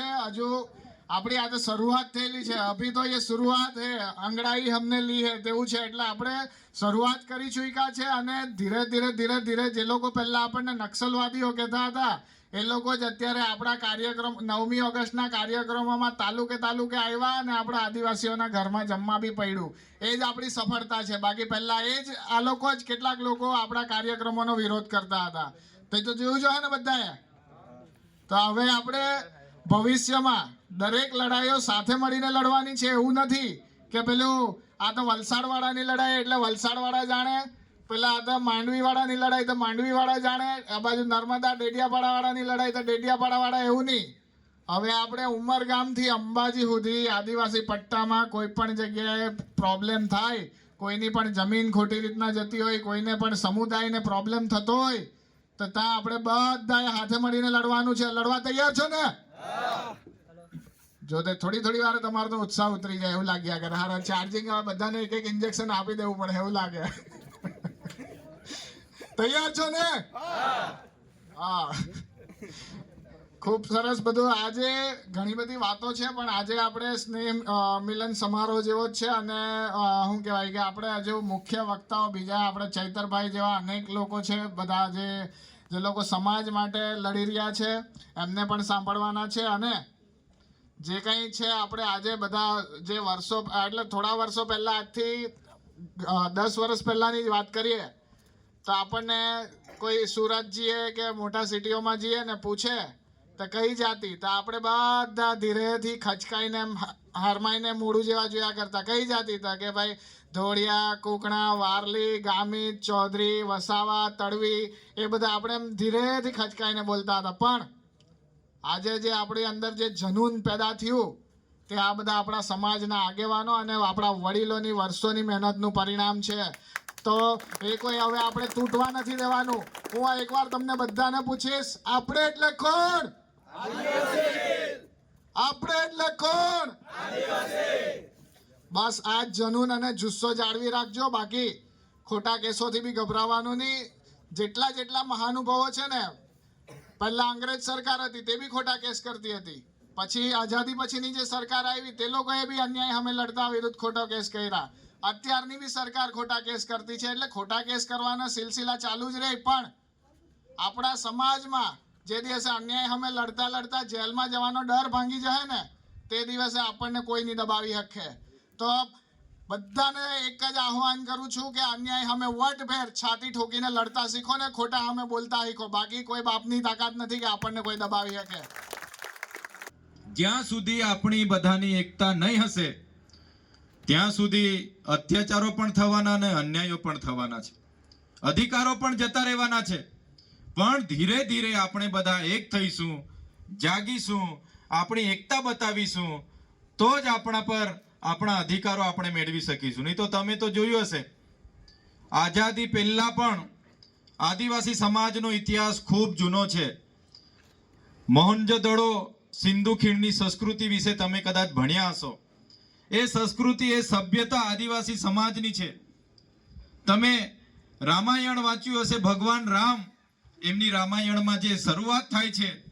હજુ આપણી આજે શરૂઆત થયેલી છે. અભી તો એ શરૂઆત હે અંગડાઈ હમને લી હે, તેવું છે. એટલે આપણે શરૂઆત કરી ચૂક્યા છે અને ધીરે ધીરે ધીરે ધીરે જે લોકો પહેલાં આપણને નક્સલવાદીઓ કહેતા હતા, એ લોકો જ અત્યારે આપણા કાર્યક્રમ, નવમી ઓગસ્ટના કાર્યક્રમોમાં તાલુકે તાલુકે આવ્યા અને આપણા આદિવાસીઓના ઘરમાં જમવા બી પડ્યું. એ જ આપણી સફળતા છે. બાકી પહેલા એ જ, આ લોકો જ કેટલાક લોકો આપણા કાર્યક્રમોનો વિરોધ કરતા હતા. તે તો જોયું જોઈએ ને બધાએ? તો હવે આપણે ભવિષ્યમાં દરેક લડાઈઓ સાથે મળીને લડવાની છે એવું નથી કે પેલું આ તો વલસાડવાળાની લડાઈ એટલે વલસાડવાળા જાણે, પેલા આ તો માંડવીવાળાની લડાઈ તો માંડવીવાળા જાણે, આ બાજુ નર્મદા ડેડિયાપાડાવાળાની લડાઈ તો ડેડિયાપાડાવાળા એવું નહીં. હવે આપણે ઉમરગામથી અંબાજી સુધી આદિવાસી પટ્ટામાં કોઈ પણ જગ્યાએ પ્રોબ્લેમ થાય, કોઈની પણ જમીન ખોટી રીતના જતી હોય, કોઈને પણ સમુદાયને પ્રોબ્લેમ થતો હોય, તો ત્યાં આપણે બધાએ હાથે મળીને લડવાનું છે. લડવા તૈયાર છો ને? જો તે થોડી થોડી વાર તમારો તો ઉત્સાહ ઉતરી જાય એવું લાગ્યા કરે હારા ચાર્જિંગ બધાને એક એક ઇન્જેક્શન આપી દેવું પડે એવું લાગે. તૈયાર છો ને? હા. ખૂબ સરસ બધું. આજે ઘણી બધી વાતો છે, પણ આજે આપણે સ્નેહ મિલન સમારોહ જેવો જ છે અને શું કહેવાય કે આપણે આજે મુખ્ય વક્તાઓ બીજા, આપણે ચૈતરભાઈ જેવા અનેક લોકો છે, બધા જે જે લોકો સમાજ માટે લડી રહ્યા છે, એમને પણ સાંભળવાના છે અને જે કંઈ છે આપણે આજે બધા જે વર્ષો, એટલે થોડા વર્ષો પહેલાં આજથી દસ વર્ષ પહેલાંની જ વાત કરીએ, તો આપણને કોઈ સુરત જઈએ કે મોટા સિટીઓમાં જઈએ ને પૂછે, તો કઈ જાતિ? તો આપણે બધા ધીરેથી ખચકાઈને એમ હરમાઈને મૂળું જેવા જોયા કરતા. કઈ જાતિ હતા કે ભાઈ ધોળિયા કુકણા વારલી ગામિત ચૌધરી વસાવા તડવી એ બધા આપણે એમ ધીરેથી ખચકાઈને બોલતા હતા. પણ આજે જે આપણી અંદર જે જનૂન પેદા થયું તે આ બધા આપણા સમાજના આગેવાનો અને આપણા વડીલોની વર્ષોની મહેનતનું પરિણામ છે. તો એ કોઈ હવે આપણે તૂટવા નથી દેવાનું. હું આ એકવાર તમને બધાને પૂછીશ આપણે એટલે કોણ? આપણે કોણ બસ આ જનૂન અને જુસ્સો જાળવી રાખજો. બાકી ખોટા કેસોથી બી ગભરાવાનું નહીં. જેટલા જેટલા મહાનુભાવો છે ને, પહેલાં અંગ્રેજ સરકાર હતી, તે બી ખોટા કેસ કરતી હતી. પછી આઝાદી પછીની જે સરકાર આવી, તે લોકોએ બી અન્યાય અમે લડતા વિરુદ્ધ ખોટો કેસ કર્યા. અત્યારની બી સરકાર ખોટા કેસ કરતી છે, એટલે ખોટા કેસ કરવાના સિલસિલા ચાલુ જ રહે. પણ આપણા સમાજમાં જે દિવસે અન્યાય અમે લડતા લડતા જેલમાં જવાનો ડર ભાંગી જાય ને તે દિવસે આપણને કોઈ નહીં દબાવી શકે તો બધાને એક જ આહવાન કરું છું કે અન્યાય અમે વટભેર છાતી ઠોકીને લડતા શીખો ને ખોટા અમે બોલતા શીખો. બાકી કોઈ બાપની તાકાત નથી કે આપણને કોઈ દબાવી શકે જ્યાં સુધી આપણી બધાની એકતા નહીં હશે, ત્યાં સુધી અત્યાચારો પણ થવાના અને અન્યાયો પણ થવાના છે. અધિકારો પણ જતા રહેવાના છે. પણ ધીરે ધીરે આપણે બધા એક થઈશું, જાગીશું આપણી એકતા બતાવીશું, તો જ આપણા પર આપણા અધિકારો આપણે મેળવી શકીશું. નહીં તો તમે તો જોયું હશે. આઝાદી પહેલાં પણ આદિવાસી સમાજનો ઇતિહાસ ખૂબ જૂનો છે. મોહનજોદડો સિંધુ ખીણની સંસ્કૃતિ વિશે તમે કદાચ ભણ્યા હશો. એ સંસ્કૃતિ એ સભ્યતા આદિવાસી સમાજની છે. તમે રામાયણ વાંચ્યું હશે, ભગવાન રામ, એમની રામાયણમાં જે શરૂઆત થાય છે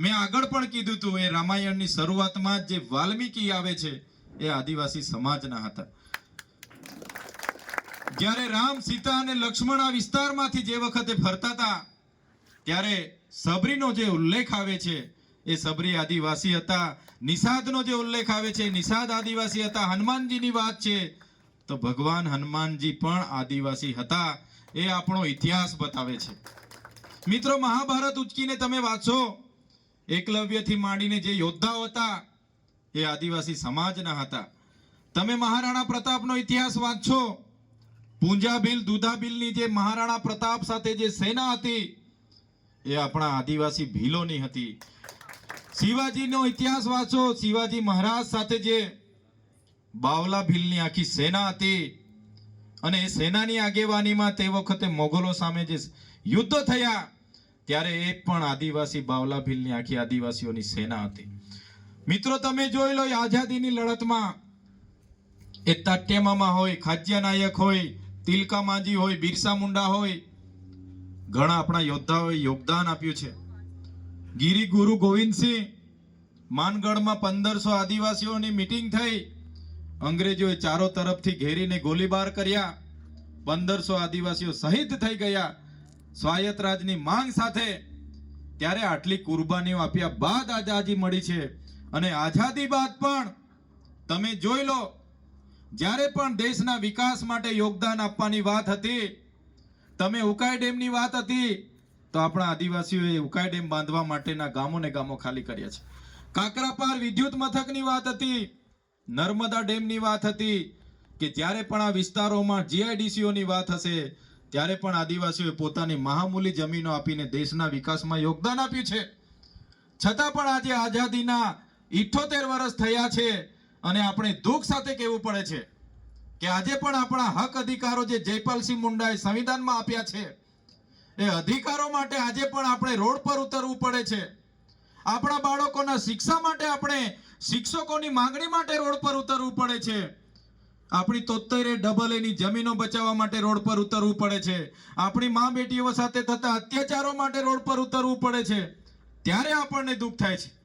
મેં આગળ પણ કીધું હતું એ રામાયણની શરૂઆતમાં જે વાલ્મીકી આવે છે, એ આદિવાસી સમાજના હતા. જ્યારે રામ, સીતા અને લક્ષ્મણ આ વિસ્તારમાંથી જે વખતે ફરતા હતા, ત્યારે સબરીનો જે ઉલ્લેખ આવે છે, એ સબરી આદિવાસી હતા. નિષાદનો જે ઉલ્લેખ આવે છે નિષાદ આદિવાસી હતા. હનુમાનજીની વાત છે, તો ભગવાન હનુમાનજી પણ આદિવાસી હતા. એ આપણો ઇતિહાસ બતાવે છે. મિત્રો, મહાભારત ઉચકીને તમે વાંચો. એકલવ્યથી માંડીને જે યોદ્ધાઓ હતા, એ આદિવાસી સમાજના હતા. તમે મહારાણા પ્રતાપનો ઇતિહાસ વાંચો પૂંજાભીલ દુધાભીલની જે મહારાણા પ્રતાપ સાથે જે સેના હતી, એ આપણા આદિવાસી ભીલોની હતી. શિવાજીનો ઇતિહાસ વાંચો. શિવાજી મહારાજ સાથે જે બાવલા ભીલની આખી સેના હતી અને એ સેનાની આગેવાનીમાં તે વખતે મોગલો સામે જે યુદ્ધ થયા ત્યારે એ પણ આદિવાસી બાવલા ભીલની આખી આદિવાસીઓની સેના હતી. મિત્રો, તમે જોઈ લો, આઝાદીની લડતમાં એ તાટ્યમામાં હોય, ખાજ્યા નાયક હોય, તિલકા માંજી હોય, બિરસા મુંડા હોય, ઘણા આપણા યોદ્ધાઓએ યોગદાન આપ્યું છે. ગીરી ગુરુ ગોવિંદસિંહ માનગઢમાં પંદરસો આદિવાસીઓની મિટિંગ થઈ. અંગ્રેજોએ ચારો તરફથી ઘેરીને ગોળીબાર કર્યા. પંદરસો આદિવાસીઓ શહીદ થઈ ગયા. સ્વાયત્ત રાજની માંગ સાથે ત્યારે આટલી કુરબાનીઓ આપ્યા બાદ આઝાદી મળી છે. અને આઝાદી બાદ પણ તમે જોઈ લો, જ્યારે પણ દેશના વિકાસ માટે યોગદાન આપવાની વાત હતી, તમે ઉકાઈ ડેમની વાત હતી, તો આપણા આદિવાસીઓએ ઉકાઈ ડેમ બાંધવા માટેના ગામોને ગામો ખાલી કર્યા છે. કાકરાપાર વિદ્યુત મથકની વાત હતી, નર્મદા ડેમની વાત હતી, કે જ્યારે પણ આ વિસ્તારોમાં જીઆઈડીસીઓની વાત હશે ત્યારે પણ આદિવાસીઓએ પોતાની મહામૂલી જમીનો આપીને દેશના વિકાસમાં યોગદાન આપ્યું છે. છતાં પણ આજે આઝાદીના ઇઠોતેર વર્ષ થયા છે અને આપણે દુઃખ સાથે કહેવું પડે છે કે આજે પણ આપણા હક અધિકારો જે જયપાલસિંહ મુંડાએ સંવિધાનમાં આપ્યા છે, એ અધિકારો માટે આજે પણ આપણે રોડ પર ઉતરવું પડે છે. આપણા બાળકોના શિક્ષા માટે આપણે શિક્ષકોની માંગણી માટે રોડ પર ઉતરવું પડે છે. આપણી તોતેરે ડબલ એની જમીનો બચાવવા માટે રોડ પર ઉતરવું પડે છે. આપણી મા બેટીઓ સાથે થતા અત્યાચારો માટે રોડ પર ઉતરવું પડે છે. ત્યારે આપણને દુઃખ થાય છે.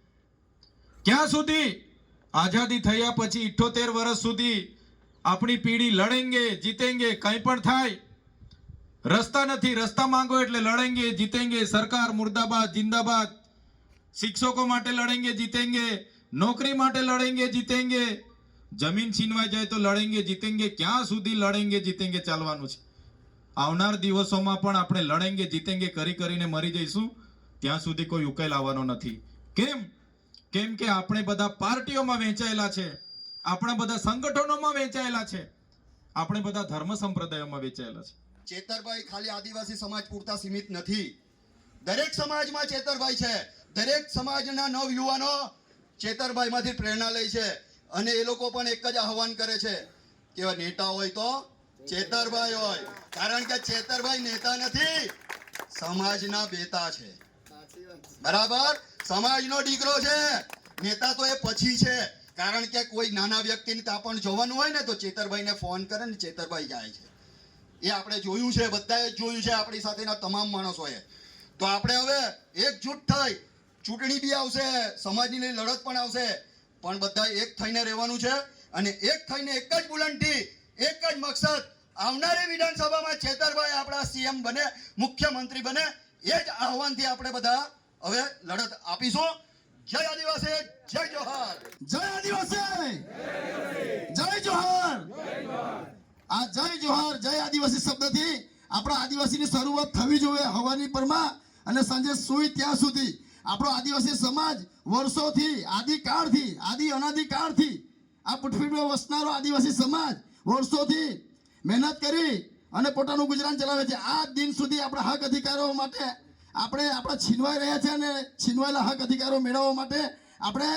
ક્યાં સુધી? આઝાદી થયા પછી ઇઠ્ઠોતેર વર્ષ સુધી આપણી પેઢી લડેંગે, જીતેંગે, કંઈ પણ થાય. રસ્તા નથી, રસ્તા માંગો એટલે લડેંગે, જીતેંગે. સરકાર મુર્દાબાદ, જિંદાબાદ. શિક્ષકો માટે લડેંગે, જીતેંગે. નોકરી માટે લડેંગે, જીતેંગે. જમીન છીનવાઈ જાય તો લડેંગે, જીતેંગે, ક્યાં સુધી લડેંગે, જીતેંગે ચાલવાનું છે? આવનાર દિવસોમાં પણ આપણે લડેંગે, જીતેંગે કરી કરીને મરી જઈશું, ત્યાં સુધી કોઈ ઉકેલ આવવાનો નથી. કેમ? કેમ કે આપણે બધા પાર્ટીઓમાં વહેંચાયેલા છે, આપણા બધા સંગઠનોમાં વહેંચાયેલા છે, આપણે બધા ધર્મ સંપ્રદાયોમાં વહેંચાયેલા છે. ચેતરભાઈ ખાલી આદિવાસી સમાજ પૂરતા સીમિત નથી. દરેક સમાજમાં ચેતરભાઈ છે. દરેક સમાજના નવ યુવાનો ચેતરભાઈમાંથી પ્રેરણા લે છે. અને એ લોકો પણ એક જ આહવાન કરે છે કે નેતા હોય તો ચેતરભાઈ હોય. કારણ કે ચેતરભાઈ નેતા નથી, સમાજના બેતા છે. બરાબર? સમાજનો દીકરો છે. નેતા તો એ પછી છે. કારણ કે કોઈ નાના વ્યક્તિને ત્યાં પણ જોવાનું હોય ને તો ચેતરભાઈને ફોન કરે ને ચેતરભાઈ જાય છે. એ આપણે જોયું છે, બધાએ જોયું છે, આપણી સાથેના તમામ માણસોએ. તો આપણે હવે એકજૂટ થઈ. ચૂંટણી બી આવશે, સમાજની લડત પણ આવશે. પણ બધા એક થઈને રહેવાનું છે અને એક થઈને એક જ બુલંદી, એક જ મકસદ. આવનારી વિધાનસભામાં છેતરભાઈ આપણા સીએમ બને, મુખ્યમંત્રી બને, એ જ આહવાનથી આપણે બધા હવે લડત આપીશું. જય આદિવાસી, જય જોહાર. જય આદિવાસી! જય જોહાર! આ જય જોહાર, જય આદિવાસી શબ્દથી આપણા આદિવાસીની શરૂઆત થવી જોઈએ હવાની પરમાં અને સાંજે સુઈ ત્યાં સુધી. આપણો આદિવાસી સમાજ વર્ષોથી આદિકાળથી આદિ અનાદિકાળથી આ પૃથ્વીમાં વસનારો આદિવાસી સમાજ વર્ષોથી મહેનત કરી અને પોતાનું ગુજરાન ચલાવે છે. આ દિન સુધી આપણા હક અધિકારો માટે આપણે આપણા છીનવાઈ રહ્યા છે અને છીનવાયેલા હક અધિકારો મેળવવા માટે આપણે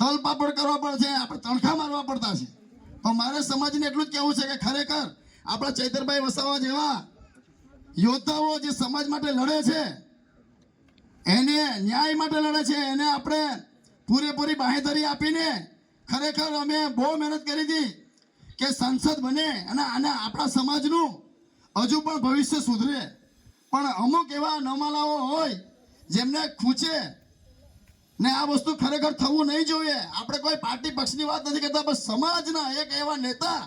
તલપાપડ કરવા પડશે આપણે તણખા મારવા પડતા છે. તો મારે સમાજને એટલું જ કહેવું છે કે ખરેખર આપણા ચૈતરભાઈ વસાવા જેવા યોદ્ધાઓ જે સમાજ માટે લડે છે એને ન્યાય માટે લડે છે. એને આપણે પૂરેપૂરી બાહેધરી આપીને ખરેખર અમે બહુ મહેનત કરી હતી કે સંસદ બને અને આને આપણા સમાજનું હજુ પણ ભવિષ્ય સુધરે. પણ અમુક એવા નમાલાઓ હોય જેમને ખૂંચે ને આ વસ્તુ ખરેખર થવું નહીં જોઈએ. આપણે કોઈ પાર્ટી પક્ષની વાત નથી કરતા, પણ સમાજના એક એવા નેતા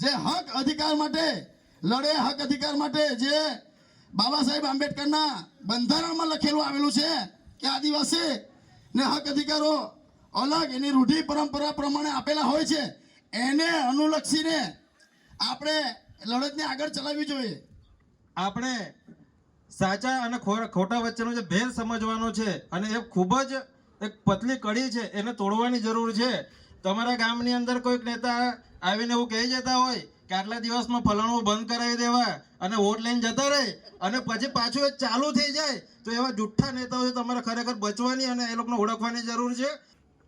જે હક અધિકાર માટે લડે, હક અધિકાર માટે જે બાબા સાહેબ આંબેડકરના બંધારણમાં લખેલું આવેલું છે કે આદિવાસી ને હક અધિકારો અલગ એની રૂઢિ પરંપરા પ્રમાણે આપેલા હોય છે. એને અનુલક્ષીને આપણે લડતને આગળ ચલાવવી જોઈએ. આપણે સાચા અને ખોટા વચ્ચેનો જે ભેદ સમજવાનો છે અને એ ખૂબ જ એક પતલી કડી છે, એને તોડવાની જરૂર છે. તમારા ગામની અંદર કોઈક નેતા આવીને એવું કહી જતા હોય કે આટલા દિવસમાં ફલાણું બંધ કરાવી દેવા અને વોટ લઈને જતા રહે? અને પછી પાછું એ ચાલુ થઈ જાય? તો એવા જુઠ્ઠા નેતાઓ તમારે ખરેખર બચવાની અને એ લોકોને ઓળખવાની જરૂર છે.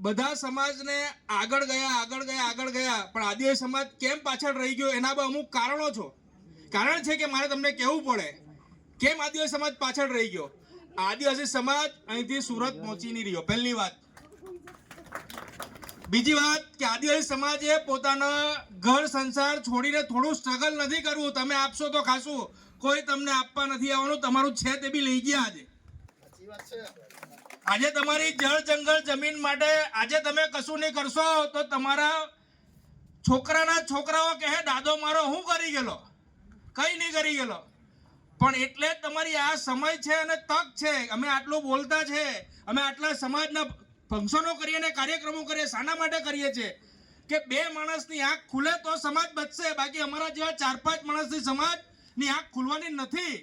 બધા સમાજને આગળ ગયા આગળ ગયા આગળ ગયા. પણ આદિવાસી સમાજ કેમ પાછળ રહી ગયો? એના બા અમુક કારણો છો. કારણ છે કે મારે તમને કહેવું પડે, કેમ આદિવાસી સમાજ પાછળ રહી ગયો? આદિવાસી સમાજ અહીંથી સુરત પહોંચી નહીં રહ્યો. પહેલી વાત. બીજી વાત કે આદિવાસી સમાજે પોતાના ઘર સંસાર છોડીને થોડું સ્ટ્રગલ નથી કરવું. તમે આપશો તો ખાશું. કોઈ તમને આપવા નથી આવવાનું. તમારું છે તે બી લઈ ગયા આજે. આજે તમારી જળ જંગલ જમીન માટે આજે તમે કશું નહીં કરશો તો તમારા છોકરાના છોકરાઓ કહે દાદો મારો હું કરી ગયેલો? કઈ નહીં કરી ગયેલો. પણ એટલે તમારી આ સમય છે અને તક છે. અમે આટલું બોલતા છે. અમે આટલા સમાજના ફંક્શનો કરીએ અને કાર્યક્રમો કરીએ, શાના માટે કરીએ છીએ? કે બે માણસની આંખ ખુલે તો સમાજ બચશે, બાકી અમારા જેવા ચાર પાંચ માણસની સમાજની આંખ ખુલવાની નથી.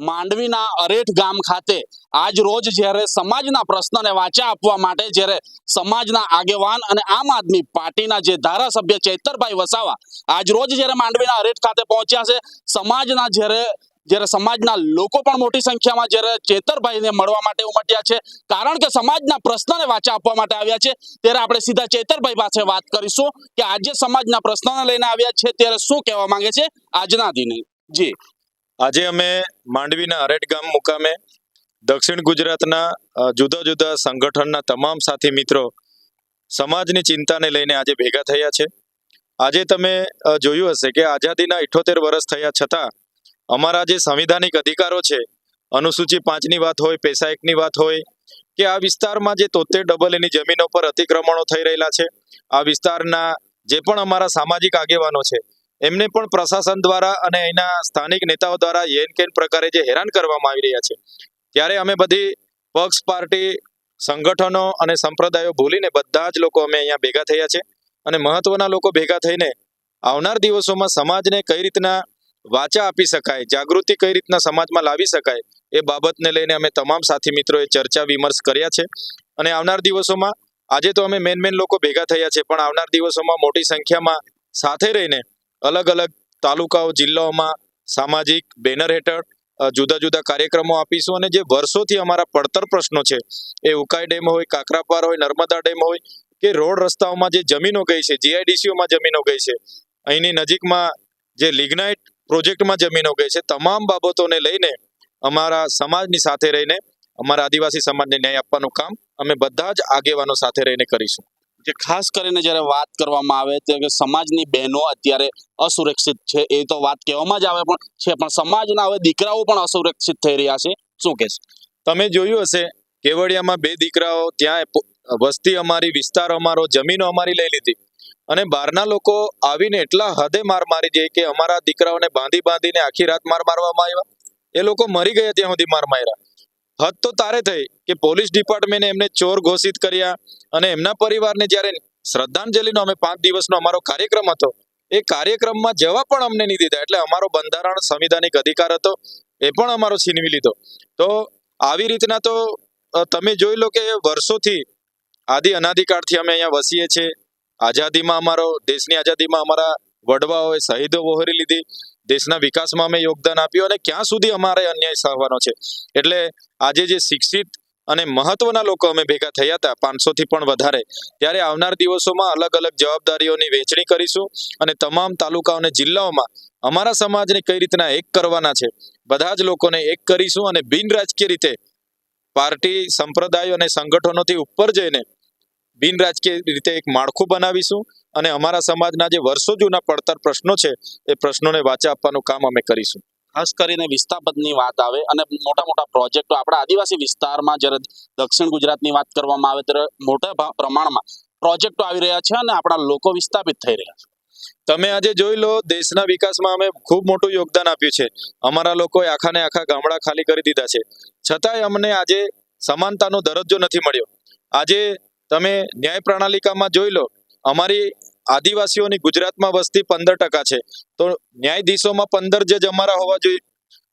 માંડવીના અરેઠ ગામ ખાતે આજ રોજ જ્યારે સમાજના પ્રશ્નને વાચા આપવા માટે જ્યારે સમાજના આગેવાન અને આમ આદમી પાર્ટીના જે ધારાસભ્ય ચૈતરભાઈ વસાવા આજ રોજ જ્યારે માંડવીના અરેઠ ખાતે પહોંચ્યા છે, સમાજના જ્યારે જ્યારે સમાજના લોકો પણ મોટી સંખ્યામાં જ્યારે ચેતરભાઈને મળવા માટે ઉમટ્યા છે, કારણ કે સમાજના પ્રશ્નને વાચા આપવા માટે આવ્યા છે, ત્યારે આપણે સીધા ચેતરભાઈ પાસે વાત કરીશું કે આજે સમાજના પ્રશ્નને લઈને આવ્યા છે, ત્યારે શું કહેવા માંગે છે? આજના દિને. જી. આજે અમે માંડવીના અરેટ ગામ મુકામે દક્ષિણ ગુજરાતના જુદા જુદા સંગઠનના તમામ સાથી મિત્રો સમાજની ચિંતાને લઈને આજે ભેગા થયા છે. આજે તમે જોયું હશે કે આઝાદીના ઇઠોતેર વર્ષ થયા છતાં અમારા જે સંવિધાનિક અધિકારો છે, અનુસૂચિ પાંચની વાત હોય, પેસા એકની વાત હોય, કે આ વિસ્તારમાં જે તોતેર ડબલ એની જમીનો પર અતિક્રમણો થઈ રહેલા છે, આ વિસ્તારના જે પણ અમારા સામાજિક આગેવાનો છે, એમને પણ પ્રશાસન દ્વારા અને અહીંના સ્થાનિક નેતાઓ દ્વારા યેન કેન પ્રકારે જે હેરાન કરવામાં આવી રહ્યા છે. ત્યારે અમે બધી પક્ષ, પાર્ટી, સંગઠનો અને સંપ્રદાયો ભૂલીને બધા જ લોકો અમે અહીંયા ભેગા થયા છે અને મહત્વના લોકો ભેગા થઈને આવનાર દિવસોમાં સમાજને કઈ રીતના વાચા આપી શકાય, જાગૃતિ કઈ રીતના સમાજમાં લાવી શકાય એ બાબતને લઈને અમે તમામ સાથી મિત્રોએ ચર્ચા વિમર્શ કર્યા છે. અને આવનાર દિવસોમાં આજે તો અમે મેન મેન લોકો ભેગા થયા છે, પણ આવનાર દિવસોમાં મોટી સંખ્યામાં સાથે રહીને અલગ અલગ તાલુકાઓ, જિલ્લાઓમાં સામાજિક બેનર હેઠળ જુદા જુદા કાર્યક્રમો આપીશું અને જે વર્ષોથી અમારા પડતર પ્રશ્નો છે, એ ઉકાઈ ડેમ હોય, કાકરાપાર હોય, નર્મદા ડેમ હોય કે રોડ રસ્તાઓમાં જે જમીનો ગઈ છે જીઆઈડીસીઓમાં જમીનો ગઈ છે, અહીંની નજીકમાં જે લિગ્નાઇટ પ્રોજેક્ટમાં જમીનો ગઈ છે. તમામ બાબતોને લઈને અમારા સમાજની સાથે રહીને અમારા આદિવાસી સમાજને ન્યાય આપવાનું કામ અમે બધા જ આગેવાનો સાથે રહીને કરીશું. જે ખાસ કરીને જ્યારે વાત કરવામાં આવે તો કે સમાજની બહેનો અત્યારે અસુરક્ષિત છે એ તો વાત કહેવામાં જ આવે પણ છે પણ સમાજના હવે દીકરાઓ પણ અસુરક્ષિત થઈ રહ્યા છે. શું કહેશો? તમે જોયું હશે કેવડિયામાં બે દીકરાઓ ત્યાં વસ્તી અમારી વિસ્તાર અમારો જમીનો અમારી લઈ લીધી. અને બહારના લોકો આવીને એટલા હદે માર મારી જાય કે અમારા દીકરાઓને બાંધી બાંધીને આખી રાત માર મારવામાં આવ્યા. એ લોકો મરી ગયા ત્યાં સુધી માર માર્યા. હદ તો તારે થઈ કે પોલીસ ડિપાર્ટમેન્ટે એમને ચોર ઘોષિત કર્યા અને એમના પરિવારને જ્યારે શ્રદ્ધાંજલિનો અમે પાંચ દિવસનો અમારો કાર્યક્રમ હતો, એ કાર્યક્રમમાં જવા પણ અમને નહીં દીધા. એટલે અમારો બંધારણ સંવિધાનિક અધિકાર હતો, એ પણ અમારો છીનવી લીધો. તો આવી રીતના તો તમે જોઈ લો કે વર્ષોથી આદિ અનાદિકાળથી અમે અહીંયા વસીએ છીએ. આઝાદીમાં અમારો, દેશની આઝાદીમાં અમારા વડવાઓએ શહીદો વહોરી લીધી. દેશના વિકાસમાં અમે યોગદાન આપ્યું અને ક્યાં સુધી અમારે અન્યાય સહવાનો છે? એટલે આજે જે શિક્ષિત અને મહત્વના લોકો અમે ભેગા થયા હતા પાંચસો થી પણ વધારે, ત્યારે આવનાર દિવસોમાં અલગ અલગ જવાબદારીઓની વહેંચણી કરીશું અને તમામ તાલુકાઓ અને જિલ્લાઓમાં અમારા સમાજને કઈ રીતના એક કરવાના છે, બધા જ લોકોને એક કરીશું અને બિન રાજકીય રીતે પાર્ટી, સંપ્રદાયો અને સંગઠનોથી ઉપર જઈને બિન રાજકીય રીતે એક માળખું બનાવીશું અને અમારા સમાજના જે વર્ષો જૂના પડતર પ્રશ્નો છે એ પ્રશ્નોને વાચા આપવાનું કામ અમે કરીશું. ખાસ કરીને વિસ્થાપનની વાત આવે અને મોટા મોટા પ્રોજેક્ટો આપણા આદિવાસી વિસ્તારમાં જ્યારે દક્ષિણ ગુજરાતની વાત કરવામાં આવે ત્યારે મોટા પ્રમાણમાં પ્રોજેક્ટો આવી રહ્યા છે અને આપણા લોકો વિસ્થાપિત થઈ રહ્યા છે. તમે આજે જોઈ લો દેશના વિકાસમાં અમે ખૂબ મોટું યોગદાન આપ્યું છે. અમારા લોકોએ આખા ને આખા ગામડા ખાલી કરી દીધા છે. છતાંય અમને આજે સમાનતાનો દરજ્જો નથી મળ્યો. આજે તમે ન્યાય પ્રણાલિકામાં જોઈ લો, અમારી આદિવાસીઓની ગુજરાતમાં વસ્તી પંદર ટકા છે. તો ન્યાયાધીશોમાં પંદર જજ અમારા હોવા જોઈએ.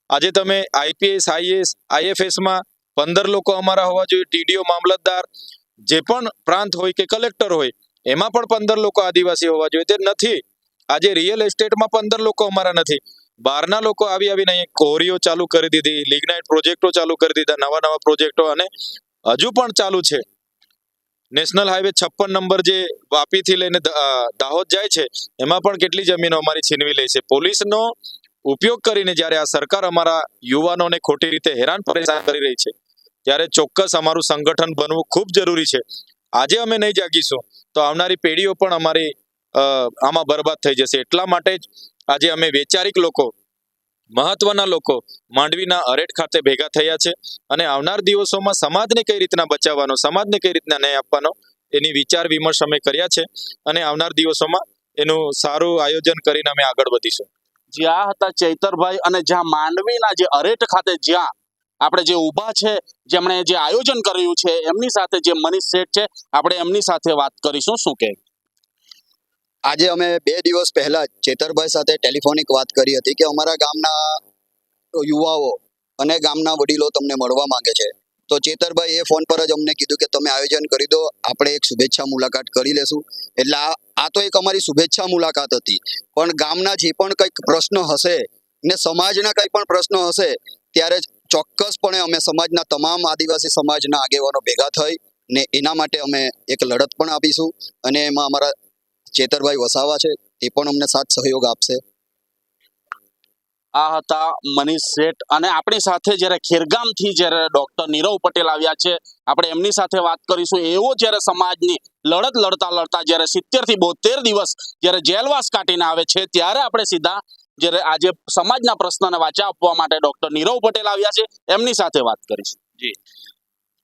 આજે તમે આઈપીએસ, આઈએસ, આઈએફએસમાં પંદર લોકો અમારા હોવા જોઈએ. ટીડીઓ મામલતદાર જે પણ પ્રાંત હોય કે કલેક્ટર હોય, એમાં પણ પંદર લોકો આદિવાસી હોવા જોઈએ. તે નથી. આજે રિયલ એસ્ટેટમાં પંદર લોકો અમારા નથી. બહારના લોકો આવી આવીને અહીંયા કોરીઓ ચાલુ કરી દીધી, લિગ્નાઇટ પ્રોજેક્ટો ચાલુ કરી દીધા, નવા નવા પ્રોજેક્ટો અને હજુ પણ ચાલુ છે. નેશનલ હાઈવે છપ્પન નંબર જે વાપીથી લઈને દાહોદ જાય છે, એમાં પણ કેટલી જમીનો અમારી છીનવી લે છે. પોલીસનો ઉપયોગ કરીને જ્યારે આ સરકાર અમારા યુવાનોને ખોટી રીતે હેરાન પરેશાન કરી રહી છે, ત્યારે ચોક્કસ અમારું સંગઠન બનવું ખૂબ જરૂરી છે. આજે અમે નહીં જાગીશું, તો આવનારી પેઢીઓ પણ અમારી આમાં બરબાદ થઈ જશે. એટલા માટે જ આજે અમે વૈચારિક લોકો મહત્વના લોકો માંડવીના અરેઠ ખાતે ભેગા થયા છે અને આવનાર દિવસોમાં સમાજને કઈ રીતના બચાવવાનો, સમાજને કઈ રીતના ન્યાય આપવાનો એની વિચાર વિમર્શ અમે કર્યા છે અને આવનાર દિવસોમાં એનું સારું આયોજન કરીને અમે આગળ વધીશું. જ્યાં હતા ચૈતરભાઈ અને જ્યાં માંડવીના જે અરેઠ ખાતે જ્યાં આપણે જે ઊભા છે, જેમણે જે આયોજન કર્યું છે, એમની સાથે જે મનીષ શેઠ છે, આપણે એમની સાથે વાત કરીશું. શું કે આજે અમે બે દિવસ પહેલા જ ચેતરભાઈ સાથે ટેલિફોનિક વાત કરી હતી કે અમારા ગામના યુવાઓ અને ગામના વડીલો તમને મળવા માંગે છે. તો ચેતરભાઈ એ ફોન પર જ અમને કીધું કે તમે આયોજન કરી દો, આપણે એક શુભેચ્છા મુલાકાત કરી લેશું. એટલે આ તો એક અમારી શુભેચ્છા મુલાકાત હતી. પણ ગામના જે પણ કંઈક પ્રશ્ન હશે ને સમાજના કંઈ પણ પ્રશ્નો હશે, ત્યારે ચોક્કસપણે અમે સમાજના તમામ આદિવાસી સમાજના આગેવાનો ભેગા થઈ ને એના માટે અમે એક લડત પણ આપીશું. અને એમાં અમારા ચેતરભાઈ વસાવા છે તે પણ અમને સાથ સહયોગ આપશે. આ હતા મનીષ શેઠ અને આપણી સાથે જ્યારે ખેરગામથી જ્યારે ડોક્ટર નીરવ પટેલ આવ્યા છે આપણે એમની સાથે વાત કરીશું. એવો જ્યારે સમાજની લડત લડતા લડતા જ્યારે સિત્તેરથી બોતેર દિવસ જ્યારે જેલવાસ કાઢીને આવે છે ત્યારે આપણે સીધા જ્યારે આજે સમાજના પ્રશ્નને વાચા આપવા માટે ડોક્ટર નીરવ પટેલ આવ્યા છે એમની સાથે વાત કરીશું. જી.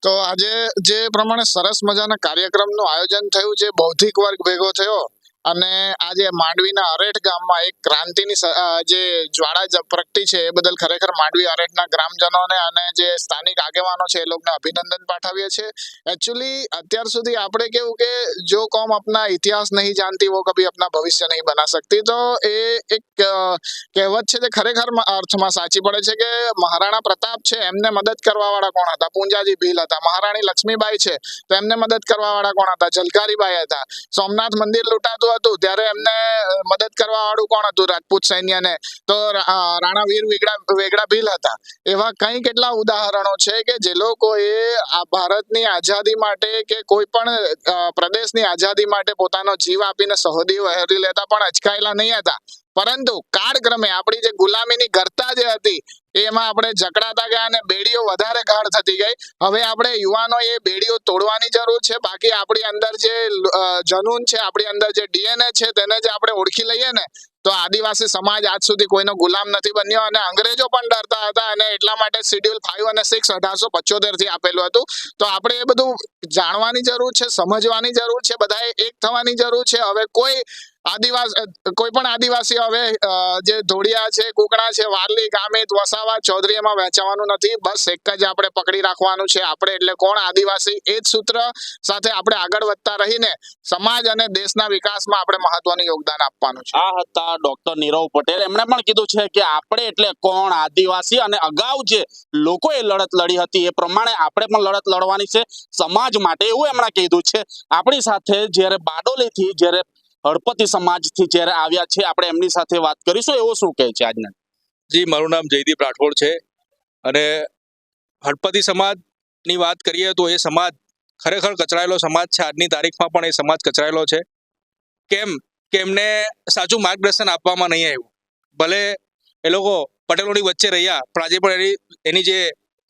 તો આજે જે પ્રમાણે સરસ મજાના કાર્યક્રમનું આયોજન થયું છે બૌદ્ધિક વર્ગ ભેગો થયો અને આજે માંડવીના અરેઠ ગામમાં એક ક્રાંતિની જે જ્વાળા પ્રગટી છે, એ બદલ ખરેખર માંડવી અરેઠના ગ્રામજનોને અને જે સ્થાનિક આગેવાનો છે, એ લોકોને અભિનંદન પાઠવીએ છીએ. એકચ્યુઅલી અત્યાર સુધી આપણે કેવું કે જો કોમ આપના ઇતિહાસ નહીં જાણતી વો કભી આપણા ભવિષ્ય નહીં બના શકતી, તો એ એક કહેવત છે જે ખરેખર અર્થમાં સાચી પડે છે કે મહારાણા પ્રતાપ છે, એમને મદદ કરવાવાળા કોણ હતા? પૂંજાજી ભીલ હતા, મહારાણી લક્ષ્મીબાઈ છે, તો એમને મદદ કરવાવાળા કોણ હતા? જલકારીબાઈ હતા. સોમનાથ મંદિર લૂંટાતું હતું, ત્યારે એમને મદદ કરવા વાળું કોણ હતું? રાજપૂત સૈન્યને. તો રાણા વીર વેગડા વેગડા ભીલ હતા. એવા કઈ કેટલા ઉદાહરણો છે કે જે લોકોએ આ ભારતની આઝાદી માટે કે કોઈ પણ પ્રદેશની આઝાદી માટે પોતાનો જીવ આપીને સહદી વહેરી લેતા પણ અચકાયેલા નહીં હતા. પરંતુ કાળક્રમે આપણી જે ગુલામીની ગરતા જે હતી એમાં આપણે જકડાતા ગયા અને બેડીઓ વધારે ગાઢ થતી ગઈ. હવે આપણે યુવાનો એ બેડીઓ તોડવાની જરૂર છે. બાકી આપણી અંદર જે જનૂન છે, આપણી અંદર જે ડીએનએ છે, તેને જે આપણે ઓળખી લઈએ ને, તો આદિવાસી સમાજ આજ સુધી કોઈનો ગુલામ નથી બન્યો અને અંગ્રેજો પણ ડરતા હતા અને એટલા માટે શિડ્યુલ ફાઈવ અને સિક્સ અઢારસો પચોતેરથી આપેલું હતું. તો આપણે એ બધું જાણવાની જરૂર છે, સમજવાની જરૂર છે, બધાએ એક થવાની જરૂર છે. હવે કોઈ આદિવાસી કોઈ પણ આદિવાસી હવે જે ધોળિયા છે કુકડા છે, વારલી ગામિત વસાવા ચૌધરી એમાં વહેંચવાનું નથી. બસ એક જ આપણે પકડી રાખવાનું છે આપણે. એટલે કોણ આદિવાસી? એ જ સૂત્ર સાથે આપણે આગળ વધતા રહીને સમાજ અને દેશના વિકાસમાં આપણે મહત્વનું યોગદાન આપવાનું છે. આ હતા ડોક્ટર નીરવ પટેલ. એમણે પણ કીધું છે કે આપણે એટલે કોણ આદિવાસી અને અગાઉ જે લોકોએ લડત લડી હતી એ પ્રમાણે આપણે પણ લડત લડવાની છે. સમાજ માટે એવું એમણે કીધું છે. આપણી સાથે જ્યારે બારડોલીથી જ્યારે હળપતિ સમાજથી જ્યારે આવ્યા છે, આપણે એમની સાથે વાત કરીશું, એવો શું કહે છે આજના? જી, મારું નામ જયદીપ રાઠોડ છે અને હળપતિ સમાજની વાત કરીએ તો એ સમાજ ખરેખર કચરાયેલો સમાજ છે. આજની તારીખમાં પણ એ સમાજ કચરાયેલો છે. કેમ કે એમને સાચું માર્ગદર્શન આપવામાં નહીં આવ્યું. ભલે એ લોકો પટેલોની વચ્ચે રહ્યા, પણ આજે પણ એની એની જે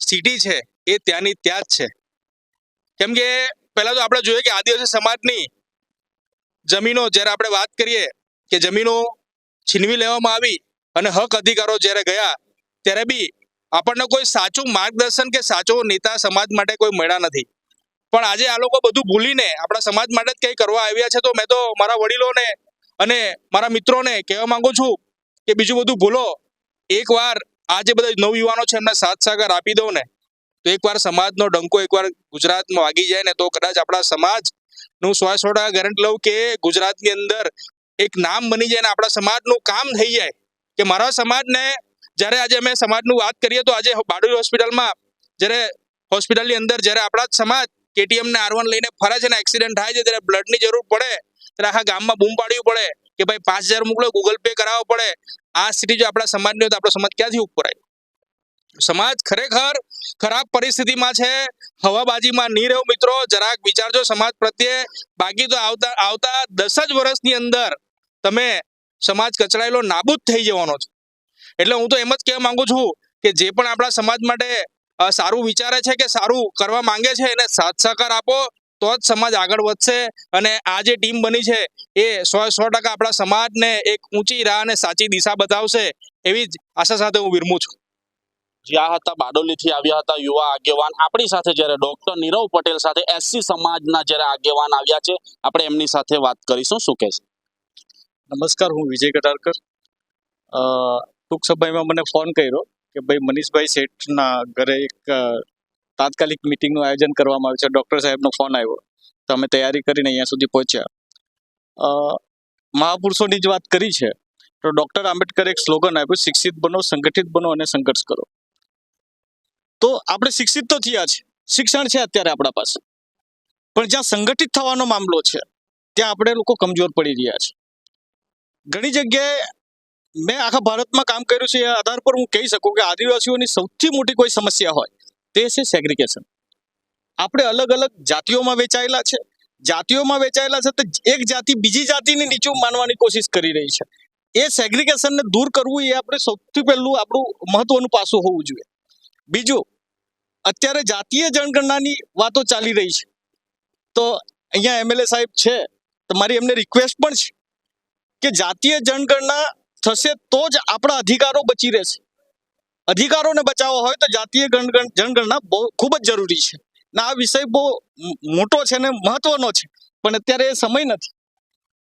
સિટી છે, એ ત્યાંની ત્યાં જ છે. કેમ કે પહેલાં તો આપણે જોઈએ કે આદિવાસી સમાજની જમીનો, જ્યારે આપણે વાત કરીએ કે જમીનો છીનવી લેવામાં આવી અને હક અધિકારો જ્યારે ગયા, ત્યારે બી આપણને કોઈ સાચું માર્ગદર્શન કે સાચો નેતા સમાજ માટે કોઈ મળ્યા નથી. પણ આજે આ લોકો બધું ભૂલીને આપણા સમાજ માટે જ કંઈ કરવા આવ્યા છે, તો મેં તો મારા વડીલોને અને મારા મિત્રોને કહેવા માંગુ છું કે બીજું બધું ભૂલો. એકવાર આ જે બધા નવયુવાનો છે, એમને સાથ સાગર આપી દઉં ને, તો એકવાર સમાજનો ડંકો એકવાર ગુજરાતમાં વાગી જાય ને, તો કદાચ આપણા સમાજનું સો સો ટકા ગેરંટી લઉં કે ગુજરાતની અંદર એક નામ બની જાય ને આપણા સમાજનું કામ થઈ જાય. કે મારા સમાજને જ્યારે આજે અમે સમાજનું વાત કરીએ તો આજે બારડોલી હોસ્પિટલમાં જ્યારે હોસ્પિટલની અંદર જ્યારે આપણા સમાજ કેટીએમ ને આર લઈને ફરે છે ને એક્સિડન્ટ થાય છે ત્યારે બ્લડની જરૂર પડે. ત્યારે આખા ગામમાં બૂમ પાડવી પડે કે ભાઈ પાંચ હજાર મોકલો ગૂગલ પે કરાવવો પડે. આ સ્થિતિ જો આપણા સમાજની હોય તો આપણો સમાજ ક્યાંથી ઉપર આવે? સમાજ ખરેખર ખરાબ પરિસ્થિતિમાં છે. હવાબાજીમાં નહીં રહ્યો મિત્રો. જરાક વિચારજો સમાજ પ્રત્યે. બાકી તો આવતા આવતા દસ જ વર્ષની અંદર તમે સમાજ કચડાયેલો નાબૂદ થઈ જવાનો છે. એટલે હું તો એમ જ કહેવા માંગુ છું કે જે પણ આપણા સમાજ માટે સારું વિચારે છે કે સારું કરવા માંગે છે એને સાથ સહકાર આપો, તો જ સમાજ આગળ વધશે અને આ જે ટીમ બની છે એ સો સો ટકા આપણા સમાજને એક ઊંચી રાહ અને સાચી દિશા બતાવશે એવી જ આશા સાથે હું વિરમું છું. જ્યાં હતા, બારડોલીથી આવ્યા હતા યુવા આગેવાન. આપણી સાથે જ્યારે ડોક્ટર નીરવ પટેલ સાથે એસસી સમાજના જ્યારે આગેવાન આવ્યા છે, આપણે એમની સાથે વાત કરીશું. શું કહેશે? નમસ્કાર, હું વિજય કટારકર ટૂંક સમયમાં મને ફોન કર્યો કે ભાઈ, મનીષભાઈ શેઠના ઘરે એક તાત્કાલિક મિટિંગનું આયોજન કરવામાં આવ્યું છે. ડૉક્ટર સાહેબનો ફોન આવ્યો. તો અમે તૈયારી કરીને અહીંયા સુધી પહોંચ્યા. મહાપુરુષોની જ વાત કરી છે. તો ડૉક્ટર આંબેડકરે એક સ્લોગન આપ્યું, શિક્ષિત બનો, સંગઠિત બનો અને સંઘર્ષ કરો. તો આપણે શિક્ષિત તો થયા છે. શિક્ષણ છે અત્યારે આપણા પાસે. પણ જ્યાં સંગઠિત થવાનો મામલો છે, ત્યાં આપણે લોકો કમજોર પડી રહ્યા છે. ઘણી જગ્યાએ મેં આખા ભારતમાં કામ કર્યું છે એ આધાર પર હું કહી શકું કે આદિવાસીઓની સૌથી મોટી કોઈ સમસ્યા હોય, તે છે સેગ્રિગેશન આપણે અલગ અલગ જાતિઓમાં વેચાયેલા છે. જાતિઓમાં વેચાયેલા છે તો એક જાતિ બીજી જાતિની નીચું માનવાની કોશિશ કરી રહી છે. એ સેગ્રિગેશનને દૂર કરવું એ આપણે સૌથી પહેલું આપણું મહત્વનું પાસું હોવું જોઈએ. બીજું, અત્યારે જાતીય જનગણનાની વાતો ચાલી રહી છે. તો અહીંયા એમએલએ સાહેબ છે, તો મારી એમને રિક્વેસ્ટ પણ છે કે જાતીય જનગણના થશે તો જ આપણા અધિકારો બચી રહેશે. અધિકારોને બચાવવા હોય તો જાતીય જનગણના બહુ, ખૂબ જ જરૂરી છે. ને આ વિષય બહુ મોટો છે ને મહત્વનો છે, પણ અત્યારે એ સમય નથી.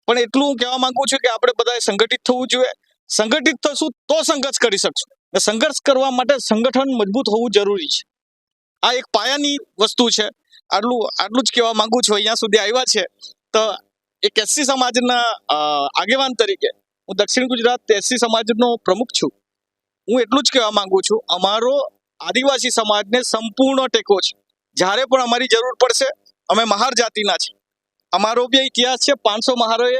પણ એટલું હું કહેવા માંગુ છું કે આપણે બધાએ સંગઠિત થવું જોઈએ. સંગઠિત થશું તો સંઘર્ષ કરી શકશું. સંઘર્ષ કરવા માટે સંગઠન મજબૂત હોવું જરૂરી છે. આ એક પાયાની વસ્તુ છે. આટલું આટલું જ કહેવા માંગુ છું. અહીંયા સુધી આવ્યા છે. તો એક એસસી સમાજના આગેવાન તરીકે હું દક્ષિણ ગુજરાત એસસી સમાજનો પ્રમુખ છું. હું એટલું જ કહેવા માંગુ છું. અમારો આદિવાસી સમાજને સંપૂર્ણ ટેકો છે. જ્યારે પણ અમારી જરૂર પડશે, અમે મહાર જાતિના છીએ. અમારો બી ઇતિહાસ છે. પાંચસો મહારોએ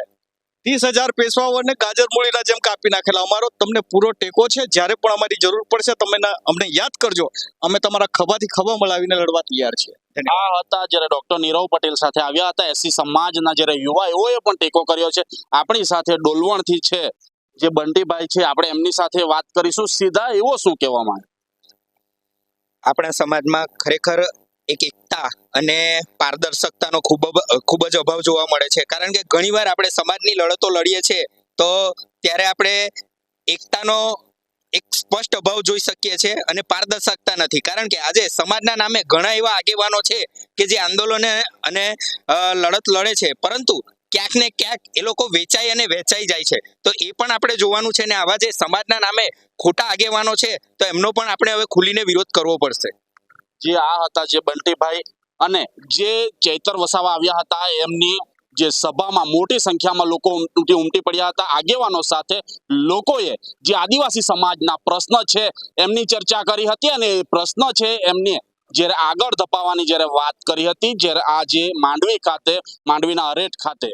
ત્રીસ હજાર પેશવાઓને ગાજર મૂળીના જેમ કાપી નાખેલા. અમારો તમને પૂરો ટેકો છે. જ્યારે પણ અમારી જરૂર પડશે તમે અમને યાદ કરજો. અમે તમારા ખભાથી ખભા મળાવીને લડવા તૈયાર છીએ. આ હતા જ્યારે ડોક્ટર નીરવ પટેલ સાથે આવ્યા હતા. એસી સમાજના જ્યારે યુવા એઓએ પણ ટેકો કર્યો છે. આપણી સાથે ડોલવણથી છે જે બંટીભાઈ છે. આપણે એમની સાથે વાત કરીશું. સીધા એવો શું કહેવા માંગે આપણા સમાજમાં ખરેખર એક એકતા અને પારદર્શકતાનો ખૂબ ખૂબ જ અભાવ જોવા મળે છે. કારણ કે ઘણીવાર આપણે સમાજની લડતો લડીએ છીએ તો ત્યારે આપણે એકતાનો એક સ્પષ્ટ અભાવ જોઈ શકીએ છીએ અને પારદર્શકતા નથી. કારણ કે આજે સમાજના નામે ઘણા એવા આગેવાનો છે કે જે આંદોલને અને લડત લડે છે. પરંતુ ક્યાંક ને ક્યાંક એ લોકો વેચાઈ અને વેચાઈ જાય છે. તો એ પણ આપણે જોવાનું છે ને આવા જે સમાજના નામે ખોટા આગેવાનો છે, તો એમનો પણ આપણે હવે ખુલીને વિરોધ કરવો પડશે. જે આ હતા, જે બંટીભાઈ અને જે ચૈતર વસાવા આવ્યા હતા, એમની જે સભામાં મોટી સંખ્યામાં લોકો ઉમટી ઉમટી પડ્યા હતા. આગેવાનો સાથે લોકોએ જે આદિવાસી સમાજના પ્રશ્ન છે, એમની ચર્ચા કરી હતી અને એ પ્રશ્ન છે, એમને જ્યારે આગળ ધપાવવાની જ્યારે વાત કરી હતી, જ્યારે આજે માંડવી ખાતે, માંડવીના અરેઠ ખાતે